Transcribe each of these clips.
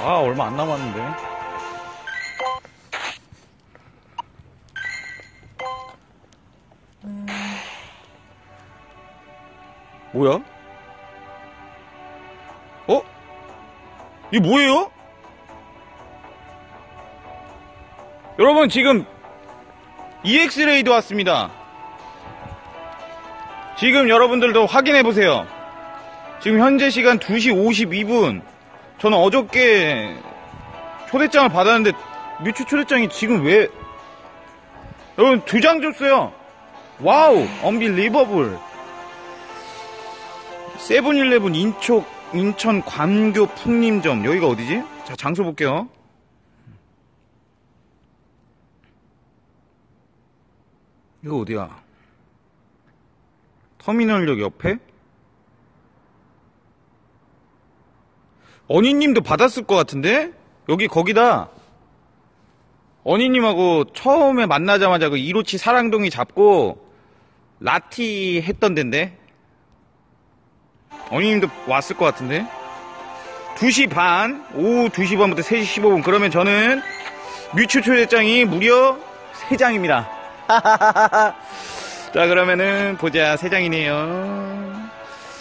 아, 얼마 안 남았는데. 뭐야? 어? 이게 뭐예요? 여러분, 지금 EX레이드 왔습니다. 지금 여러분들도 확인해 보세요. 지금 현재 시간 2시 52분. 저는 어저께 초대장을 받았는데 뮤추 초대장이 지금 왜 여러분 두 장 줬어요. 와우, 언빌리버블. 세븐일레븐 인촉 인천 관교 풍림점 여기가 어디지? 자 장소 볼게요. 이거 어디야? 터미널역 옆에? 어니님도 받았을 것 같은데? 여기 거기다. 어니님하고 처음에 만나자마자 그 이로치 사랑동이 잡고 라티 했던 데인데? 어니님도 왔을 것 같은데? 2시 반, 오후 2시 반부터 3시 15분. 그러면 저는 뮤추 초대장이 무려 3장입니다. 자, 그러면은 보자. 3장이네요.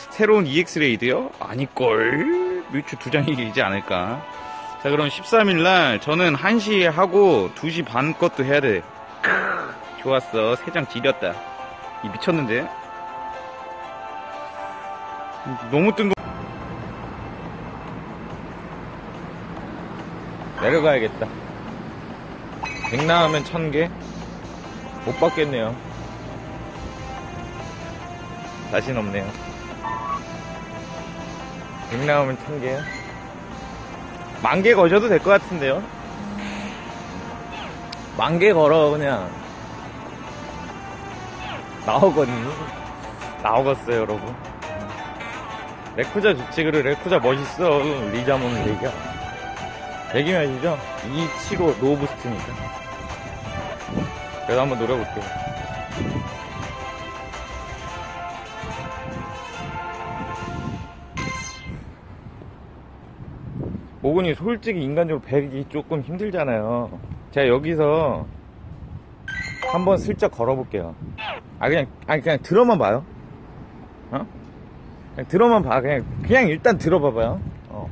새로운 EX레이드요? 아니걸. 뮤추 2장이지 않을까. 자, 그럼 13일날 저는 1시에 하고 2시 반 것도 해야 돼. 크, 좋았어. 3장 지렸다. 이 미쳤는데? 너무 뜬금 내려가야겠다. 100 나오면 1000개? 못 받겠네요. 자신 없네요. 100 나오면 1000개요? 만개 거셔도 될 것 같은데요? 만 개 걸어, 그냥. 나오거니. 나오겠어요, 여러분. 레쿠자 좋지, 그래. 레쿠자 멋있어. 리자몬 얘기야. 얘기면 아시죠? 275 노브스트니까. 그래도 한번 노려볼게요. 모근이 솔직히 인간적으로 배기 조금 힘들잖아요. 제가 여기서 한번 슬쩍 걸어볼게요. 아, 그냥, 아니, 그냥 들어만 봐요. 어? 그냥 들어만 봐. 그냥, 그냥 일단 들어봐봐요. 어.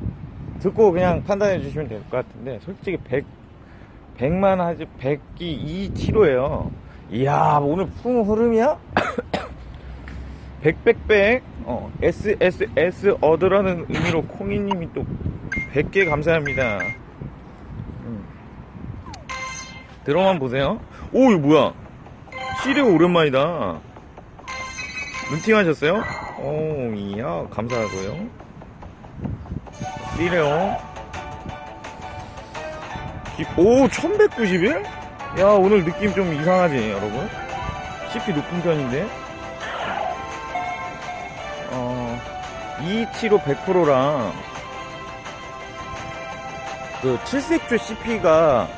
듣고 그냥 판단해 주시면 될 것 같은데, 솔직히 100, 100만 하지, 100기 2kg에요. 이야, 오늘 풍 흐름이야? 100, 100, 100, 어, S, S, S 얻으라는 의미로 콩이님이 또 100개 감사합니다. 음. 들어만 보세요. 오, 이거 뭐야? 시리오 오랜만이다. 눈팅 하셨어요? 오, 이야, 감사하고요. 시리오. 오, 1191? 야, 오늘 느낌 좀 이상하지, 여러분? CP 높은 편인데? 275 100%랑 그 7색조 CP가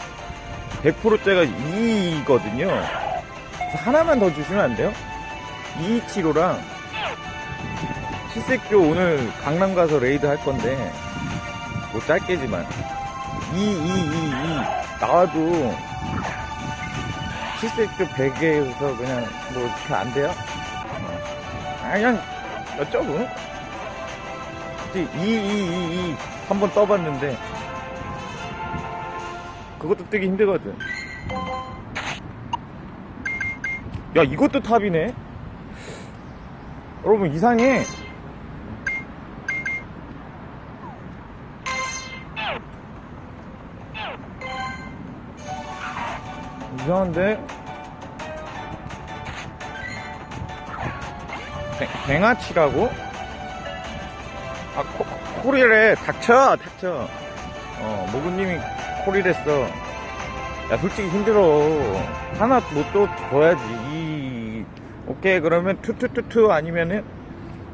100%짜가 2거든요. 하나만 더 주시면 안 돼요? 275랑 7색조 오늘 강남 가서 레이드 할 건데 뭐 짧게지만 2, 2, 2, 2 나와도 7색조 100에서 그냥 뭐 이렇게 안 돼요? 아, 그냥 어쩌고 2, 2, 2, 2 한 번 떠봤는데 그것도 뜨기 힘들거든. 야, 이것도 탑이네? 여러분, 이상해. 이상한데? 뱅- 뱅아치라고? 아, 코, 코- 코리래. 닥쳐, 닥쳐. 어, 모구님이 콜이랬어. 야, 솔직히 힘들어. 하나 못 줘, 줘야지. 이, 오케이, 그러면 투투투투 아니면은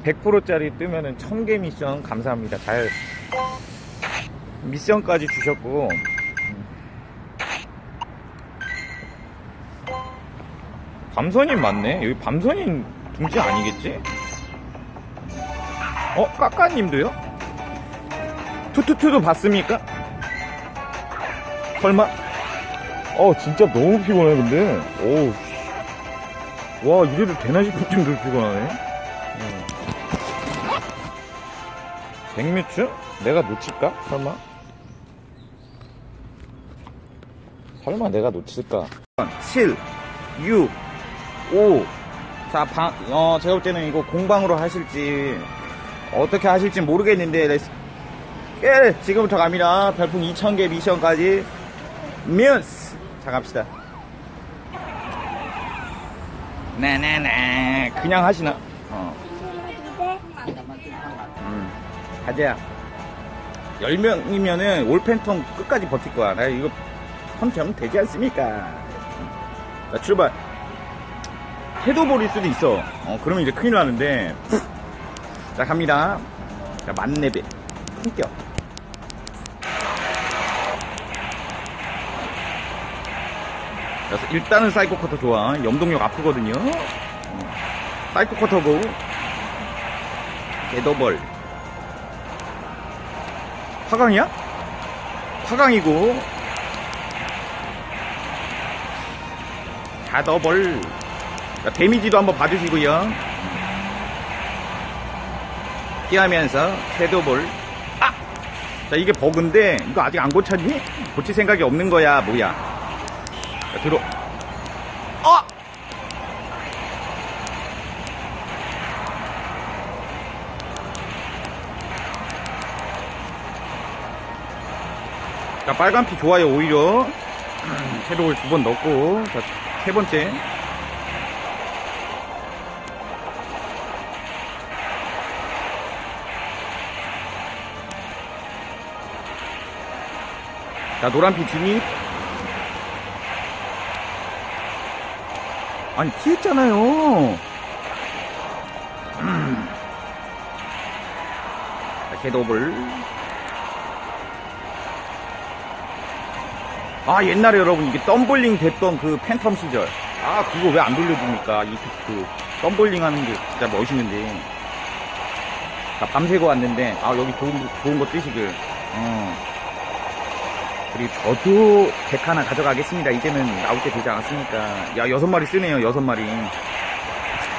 100%짜리 뜨면은 1000개 미션 감사합니다. 잘, 미션까지 주셨고. 밤선인 맞네? 여기 밤선인 둥지 아니겠지? 어, 까까님도요? 투투투도 봤습니까? 설마? 어, 진짜 너무 피곤해, 근데. 오우. 씨. 와, 이래도 되나 싶을 정도로 피곤하네. 음. 백뮤츠? 내가 놓칠까? 설마? 설마 내가 놓칠까? 7, 6, 5. 자, 방, 어, 제가 볼 때는 이거 공방으로 하실지, 어떻게 하실지 모르겠는데, 예, 지금부터 갑니다. 별풍 2000개 미션까지. 뮤스! 자, 갑시다. 네네네. 그냥 하시나? 어. 음, 가자. 10명이면은 올팬텀 끝까지 버틸 거야. 나 이거 텀텀 되지 않습니까? 자, 출발. 헤도볼일 수도 있어. 어, 그러면 이제 큰일 나는데. 자, 갑니다. 자, 만렙에. 품격. 그래서 일단은 사이코 커터 좋아. 염동력 아프거든요. 어. 사이코 커터고. 헤도볼. 화강이야? 화강이고. 자더볼. 자, 데미지도 한번 봐주시고요. 피하면서 섀도볼. 아! 자, 이게 버그인데, 이거 아직 안 고쳤니? 고칠 생각이 없는 거야, 뭐야. 자, 들어. 어! 자, 빨간 피 좋아요, 오히려. 섀도우를 두번 넣고, 자, 세 번째. 자, 노란피 진입. 아니, 피했잖아요. 음. 자, 섀도우볼. 아, 옛날에 여러분, 이게 덤블링 됐던 그 팬텀 시절. 아, 그거 왜 안 돌려줍니까? 이, 그, 덤블링 하는 게 진짜 멋있는데. 자, 밤새고 왔는데, 아, 여기 좋은, 좋은 거 뜨시길. 어. 그리고 저도 백 하나 가져가겠습니다. 이제는 나올 때 되지 않았습니까? 야, 여섯 마리 쓰네요, 여섯 마리.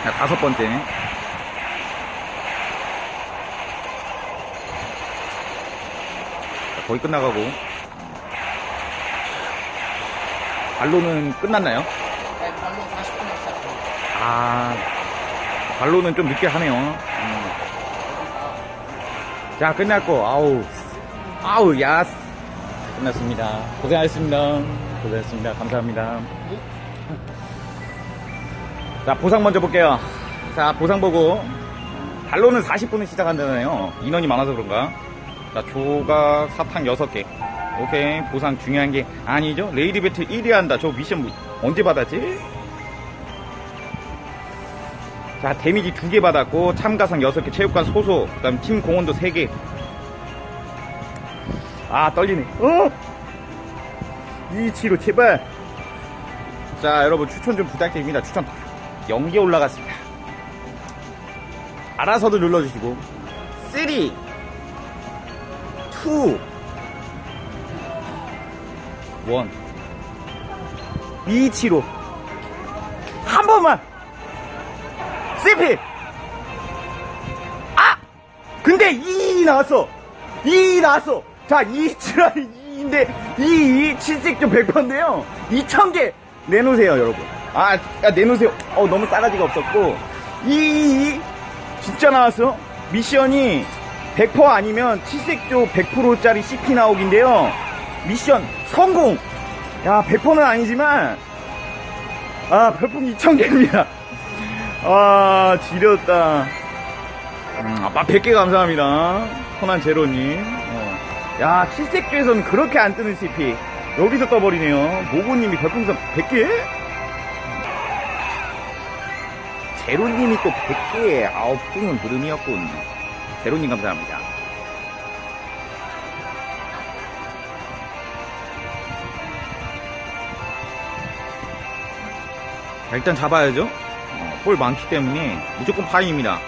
자, 다섯 번째. 자, 거의 끝나가고. 발로는 끝났나요? 네, 발로 40분에 시작합니다. 아, 발로는 좀 늦게 하네요. 음. 자, 끝났고, 아우, 아우, 야스. 끝났습니다. 고생하셨습니다. 고생하셨습니다. 감사합니다. 자, 보상 먼저 볼게요. 자, 보상 보고. 발로는 40분에 시작한다네요. 인원이 많아서 그런가? 자, 조각 사탕 6개. 오케이. 보상 중요한 게 아니죠? 레이디 배틀 1위 한다. 저 미션 뭐- 언제 받았지? 자, 데미지 2개 받았고, 참가상 6개, 체육관 소속, 그 다음 팀 공헌도 3개. 아, 떨리네. 어? 이치로, 제발. 자, 여러분, 추천 좀 부탁드립니다. 추천 0개 올라갔습니다. 알아서도 눌러주시고. 3, 2, 원. 이치로. 한 번만! CP! 아! 근데 2 나왔어! 2 나왔어! 자, 2치라니 2인데, 2, 2, 7색조 100%인데요. 2,000개 내놓으세요, 여러분. 아, 야, 내놓으세요. 어, 너무 싸가지가 없었고. 2, 2, 진짜 나왔어. 미션이 100% 아니면 7색조 100%짜리 CP 나오기인데요. 미션 성공! 야, 100%는 아니지만, 아, 별풍 2,000개입니다. 아, 지렸다. 음, 아빠 100개 감사합니다. 코난 제로님. 어. 야, 칠색조에서는 그렇게 안 뜨는 CP. 여기서 떠버리네요. 모고님이 별풍선 100개? 제로님이 또 100개. 아우, 풍은 부름이었군. 제로님 감사합니다. 자, 일단 잡아야죠. 어, 볼 많기 때문에 무조건 파인입니다.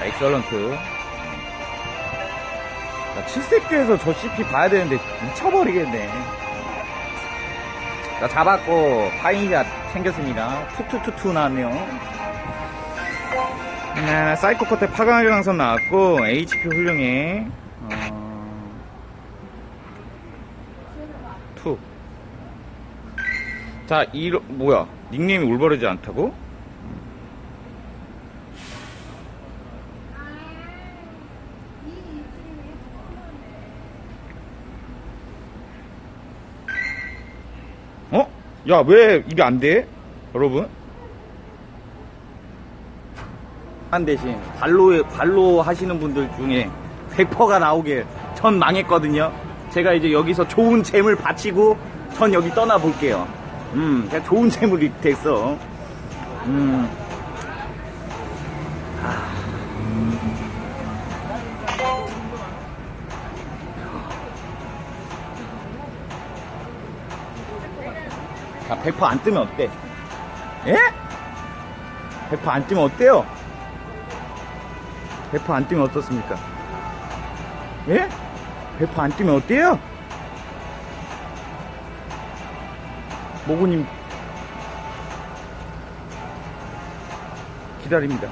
자, 엑설런트. 자, 칠색교에서 저 CP 봐야 되는데 미쳐버리겠네. 자, 잡았고, 파인샷 챙겼습니다. 투투투투 나왔네요. 네, 사이코 커테 파강강선 나왔고, HP 훌륭해. 어... 투. 자, 이, 뭐야. 닉네임이 올바르지 않다고? 어? 야, 왜 이게 안 돼? 여러분? 한 대신 발로, 발로 하시는 분들 중에 100%가 나오길 전 망했거든요. 제가 이제 여기서 좋은 재물 바치고 전 여기 떠나 볼게요. 음, 좋은 재물이 됐어. 음. 자, 100%안 뜨면 어때? 예? 100%안 뜨면 어때요? 100%안 뜨면 어떻습니까? 예? 100%안 뜨면 어때요? 모구님 기다립니다.